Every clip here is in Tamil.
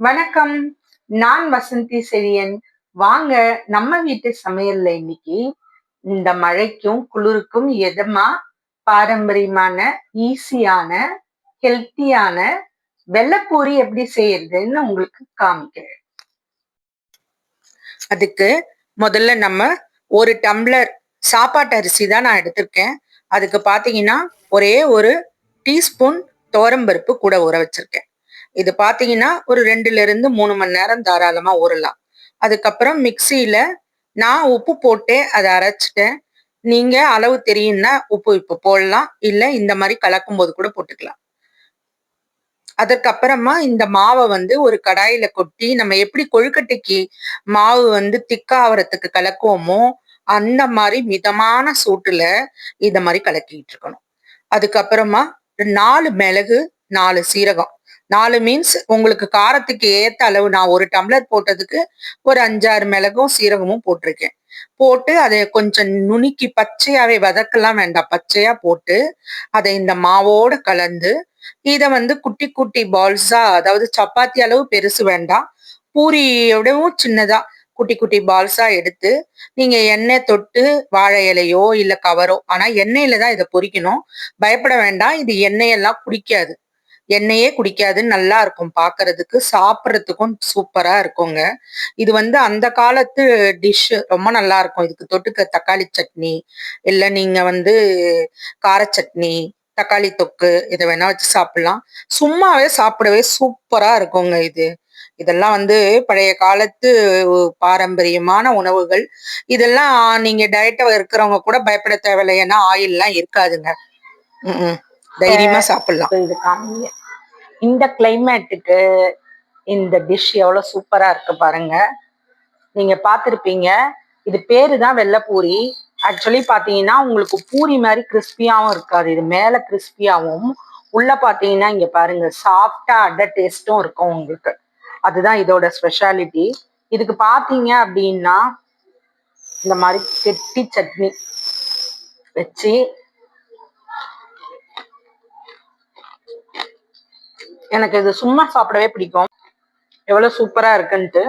வணக்கம். நான் வசந்தி செழியன். வாங்க நம்ம வீட்டு சமையல்ல இன்னைக்கு இந்த மழைக்கும் குளிருக்கும் எதமா பாரம்பரியமான ஈஸியான ஹெல்த்தியான வெள்ளைப்பூரி எப்படி செய்யறதுன்னு உங்களுக்கு காமிக்கிறேன். அதுக்கு முதல்ல நம்ம ஒரு டம்ளர் சாப்பாட்டு அரிசி தான் நான் எடுத்திருக்கேன். அதுக்கு பார்த்தீங்கன்னா ஒரே ஒரு டீஸ்பூன் பருப்பு கூட ஊற வச்சிருக்கேன். இது பார்த்தீங்கன்னா ஒரு ரெண்டுல இருந்து மூணு மணி நேரம் தாராளமா ஊறலாம். அதுக்கப்புறம் மிக்சியில நான் உப்பு போட்டு அதை அரைச்சிட்டேன். நீங்க அளவு தெரியும்னா உப்பு இப்போ போடலாம். இல்லை இந்த மாதிரி கலக்கும் போது கூட போட்டுக்கலாம். அதற்கப்புறமா இந்த மாவை வந்து ஒரு கடாயில கொட்டி நம்ம எப்படி கொழுக்கட்டைக்கு மாவு வந்து திக்காவரத்துக்கு கலக்குவோமோ அந்த மாதிரி மிதமான சூட்டுல இந்த மாதிரி கலக்கிட்டு இருக்கணும். அதுக்கப்புறமா நாலு மிளகு நாலு சீரகம். நாலு மீன்ஸ் உங்களுக்கு காரத்துக்கு ஏற்ற அளவு நான் ஒரு டம்ளர் போட்டதுக்கு ஒரு அஞ்சாறு மிளகும் சீரகமும் போட்டிருக்கேன். போட்டு அதை கொஞ்சம் நுணுக்கி பச்சையாவே வதக்கலாம் வேண்டாம். பச்சையா போட்டு அதை இந்த மாவோட கலந்து இதை வந்து குட்டி குட்டி பால்ஸா அதாவது சப்பாத்தி அளவு பெருசு வேண்டாம். பூரியோடவும் சின்னதா குட்டி குட்டி பால்ஸா எடுத்து நீங்க எண்ணெய் தொட்டு வாழை இலையோ இல்ல கவரோ ஆனா எண்ணெயில தான் இதை பொரிக்கணும். பயப்பட வேண்டாம். இது எண்ணெயெல்லாம் குடிக்காது. எண்ணெயே குடிக்காது நல்லா இருக்கும் பாக்குறதுக்கு. சாப்பிட்றதுக்கும் சூப்பரா இருக்குங்க. இது வந்து அந்த காலத்து டிஷ் ரொம்ப நல்லா இருக்கும். இதுக்கு தொட்டுக்க தக்காளி சட்னி இல்ல நீங்க வந்து கார சட்னி தக்காளி தொக்கு இதை வேணா வச்சு சாப்பிடலாம். சும்மாவே சாப்பிடவே சூப்பரா இருக்குங்க இது. இதெல்லாம் வந்து பழைய காலத்து பாரம்பரியமான உணவுகள். இதெல்லாம் நீங்க டயட்டா இருக்கிறவங்க கூட பயப்பட தேவையில்லை. ஏன்னா ஆயில்லாம் இருக்காதுங்க. தைரியமா சாப்பிடலாம். இது காமிங்க இந்த கிளைமேட்டுக்கு இந்த டிஷ் எவ்வளவு சூப்பரா இருக்கு பாருங்க. நீங்க பார்த்துருப்பீங்க. இது பேரு தான் வெள்ளைப்பூரி. ஆக்சுவலி பாத்தீங்கன்னா உங்களுக்கு பூரி மாதிரி கிறிஸ்பியாவும் இருக்காது. இது மேல கிறிஸ்பியாவும் உள்ள பாத்தீங்கன்னா இங்க பாருங்க சாஃப்டா அட டேஸ்டும் இருக்கும் உங்களுக்கு. அதுதான் இதோட ஸ்பெஷாலிட்டி இதுக்கு பாத்தீங்க அப்படின்னா இந்த மாதிரி கெட்டி சட்னி வச்சு எனக்கு இது சும்மா சாப்பிடவே பிடிக்கும். எவ்வளோ சூப்பராக இருக்குன்ட்டு.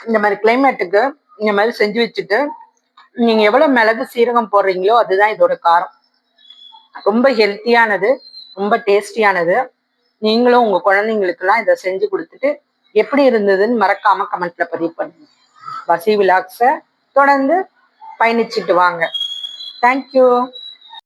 இந்த மாதிரி கிளைமேட்டுக்கு இந்த மாதிரி செஞ்சு வச்சுட்டு நீங்கள் எவ்வளோ மிளகு சீரகம் போடுறீங்களோ அதுதான் இதோட காரம். ரொம்ப ஹெல்த்தியானது ரொம்ப டேஸ்டியானது நீங்களும் உங்கள் குழந்தைங்களுக்கெல்லாம் இதை செஞ்சு கொடுத்துட்டு எப்படி இருந்ததுன்னு மறக்காம கமெண்ட்ல பதிவு பண்ணுங்க. வசி விலாக்ஸை தொடர்ந்து பயணிச்சுட்டு வாங்க. தேங்க்யூ